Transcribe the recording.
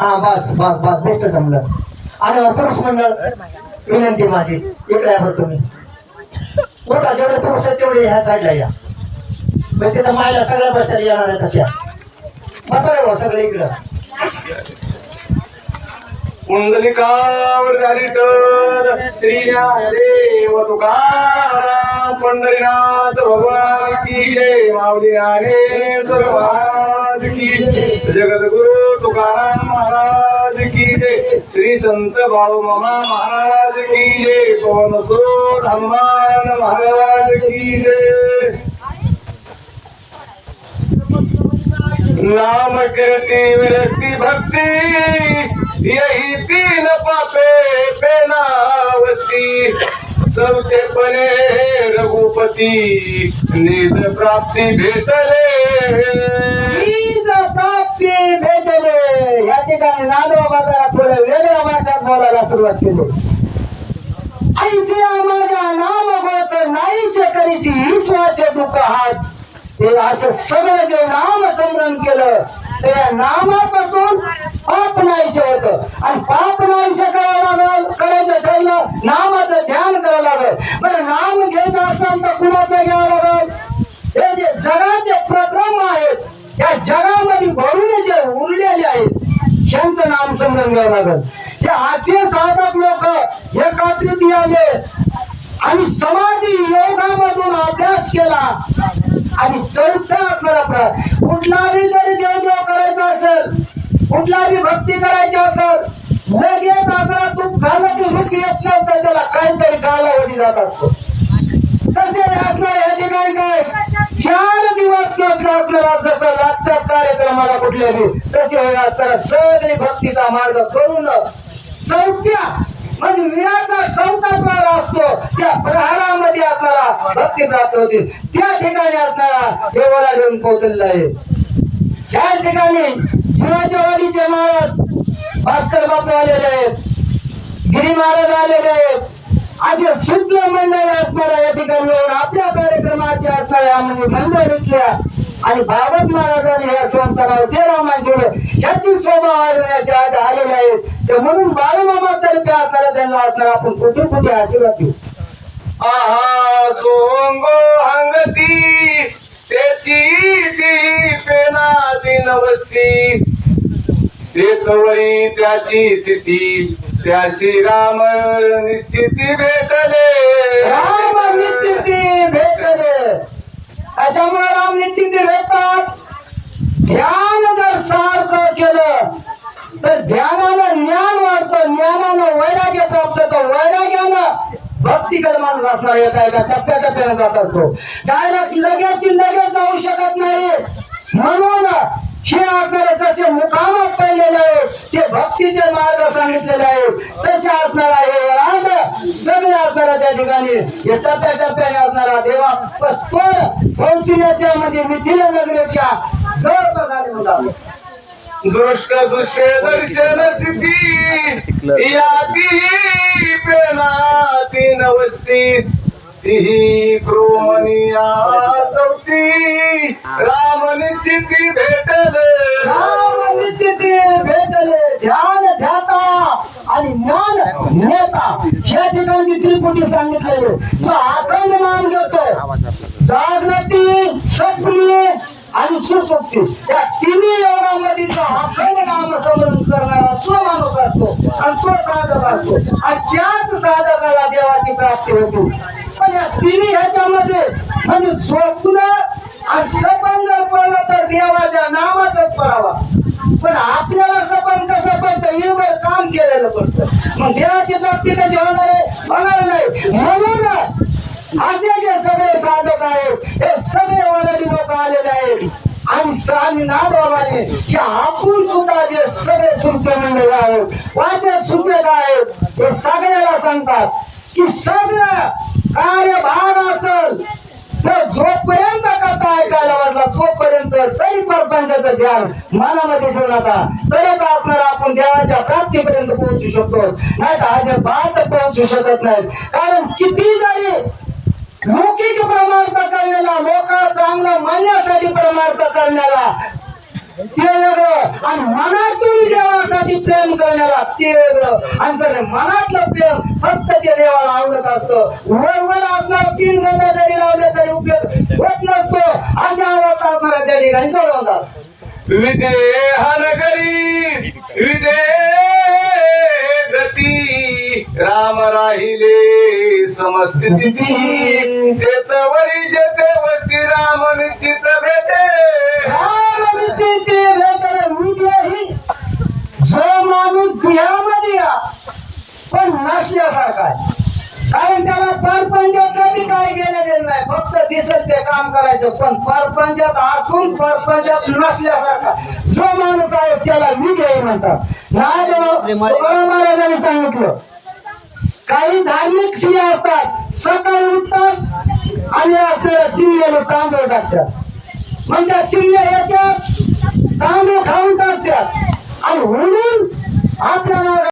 हा बस बस बस बेस्ट जमलं. आणि पुरुष मंडळ विनंती माझी इकडे या बरं तुम्ही. बघा जेवढे पुरुष आहेत तेवढे ह्या साईडला या. म्हणजे तिथं मायला सगळ्या बसल्या येणार आहे तशा. बसा रे सगळे इकडं. कुंडलिकावर झाली तर श्री देव तुकाराम पंढरीनाथ भगवान की जय. माऊली ज्ञानेश्वर सर्वात की जगद्गुरु तुकाराम महाराज की जय. श्री संत भाऊ मामा महाराज की जय. कोण सो हनुमान महाराज की जय. नाम कीर्ति विरक्ति भक्ति यही तीन पापे पेनावती चौथे परे रघुपती निध प्राप्ती भेटले. ठिकाणी नादो बाजारा थोडं वेगळ्या भाषात बोलायला सुरुवात केली. ऐसे माझ्या नाम गोच नाही करीची ईश्वराचे दुःख हात. हे असं सगळं जे नाम स्मरण केलं ते या नामापासून पाप नाहीसे होत. आणि पाप नाहीसे करायला लागल करायचं ठरलं नामाचं ध्यान करावं लागल. बरं नाम घेत असाल तर कुणाचं घ्यावं लागल? हे जे जगाचे प्रक्रम आहेत या जगा भरून जे उरलेले आहेत यांचं नाम समजून घ्यावं लागल. हे असे साधक लोक एकत्रित आले आणि समाधी योगामधून अभ्यास केला आणि चौथा आपल्याला कुठलाही जरी देवदेव करायचा असेल कुठलाही भक्ती करायची असेल लगेच आपल्याला तूप झालं की रूप येत नसतं त्याला काहीतरी कालावधी जात असतो. तसे आपल्या या ठिकाणी काय? चार आपल्याला जसं लागतात कार्यक्रमाला कुठल्याही तसे असताना सगळे भक्तीचा मार्ग करून चौथ्या म्हणजे विराचा चौथा प्रहार असतो. त्या प्रहारामध्ये आपल्याला भक्ती प्राप्त होते. त्या ठिकाणी आपल्याला देवाला घेऊन पोहोचलेलं आहे. त्या ठिकाणी शिवाच्या वाडीचे महाराज भास्कर बापू आलेले आहेत. गिरी महाराज आलेले आहेत. असे शुद्ध मंडळी असणाऱ्या या ठिकाणी येऊन आपल्या कार्यक्रमाची असणाऱ्या म्हणजे मंडळ घेतल्या. आणि बाबत महाराजांनी या संस्थानावर ते रामायण ठेवलं याची शोभा वाढवण्याचे आज आलेले आहेत. ते म्हणून बाळूमामा तर्फे असणारा त्यांना असणार आपण कुठे कुठे आशीर्वाद देऊ? आहा सोंगो हंगती त्याची ती पेना दिनवस्ती. ते कवळी त्याची स्थिती त्याशी राम निश्चिती भेटले. राम निश्चिती भेटले. अशामुळे राम निश्चिती भेटतात ध्यान जर सारखं केलं तर ध्यानानं ज्ञान वाढतं ज्ञानानं वैराग्य प्राप्त होतं. वैराग्यानं भक्ती माणूस असणार एका एका टप्प्या टप्प्याने जातात तो डायरेक्ट लगेच लगेच जाऊ शकत नाही. म्हणून हे आपल्याला जसे मुकामात पडलेले आहेत ते भक्तीचे मार्ग सांगितलेले आहेत. तसे असणार आहे सगळे असणारा त्या ठिकाणी. हे टप्प्या टप्प्याने असणारा देवा तो पोहोचण्याच्या म्हणजे मिथिल नगरीच्या जवळ झाले म्हणतात दृष्ट दृश्य दर्शन स्थिती याती पेना दिनवस्ती तिही क्रोमनिया चौथी राम निश्चिती भेटले. राम निश्चिती भेटले. ध्यान ध्याता आणि ज्ञान नेता. या ठिकाणी त्रिपुटी सांगितलेले जो अखंड नाम घेतो जागृती सक्रिय आणि सुसुप्ती. या तिन्ही योगामध्ये जो अखंड नाम समजून करणारा तो माणूस असतो आणि तो साधक असतो. आणि त्याच साधकाला देवाची प्राप्ती होती. पण या तिन्ही ह्याच्यामध्ये म्हणजे स्वप्न आणि सपन जर पडलं तर देवाच्या नामातच पडावा. पण आपल्याला सपन कसं पडतं? युगर काम केलेलं पडतं. मग देवाची प्राप्ती कशी होणार आहे? होणार नाही. म्हणून असे जे सगळे साधक आहेत हे सगळे वरडी लोक आलेले आहेत. आणि स्वामी नाथबाबाने जे आपण सुद्धा जे सगळे सुरते मंडळी आहेत वाचक सूचक आहेत. हे सगळ्याला सांगतात की सगळं कार्यभार असेल तर जोपर्यंत कथा ऐकायला वाटला तोपर्यंत तरी परपंचाचं ध्यान मनामध्ये ठेवू नका तरच आपल्याला आपण देवाच्या प्राप्तीपर्यंत पोहोचू शकतो. नाही तर अजिबात पोहोचू शकत नाही कारण किती जरी लौकिक परमार्थ करण्याला लोका चांगलं मानण्यासाठी परमार्थ करण्याला. ते वेगळं. आणि मनातून देवासाठी प्रेम करण्याला ते वेगळं. आणि जर मनातलं प्रेम फक्त ते देवाला आवडत असतं वरवर आपला तीन गणा जरी लावले तरी उपयोग होत नसतो. अशा अवस्था असणारा त्या ठिकाणी सोडवतात विदेहन करी विदे गती राम राहिले. समस्थिती जेतवरी जेतेवरती राम निश्चित भेटे. रामनिश्चिती भेटले विजयही जो माणूस देहामध्ये या पण नसल्यासारखा आहे. कारण त्याला परपंचात कधी काय घेणं देणं नाही. फक्त दिसत ते काम करायचं पण परपंचात असून परपंचात नसल्यासारखा. जो माणूस आहे त्याला विजयी म्हणतात तुकाराम महाराजांनी सांगितलं काही धार्मिक स्त्रिया असतात सकाळी उठतात आणि आपल्याला चिमण्याला तांदूळ टाकतात. मग त्या चिमण्या येतात तांदूळ खाऊन टाकतात. आणि म्हणून आपल्या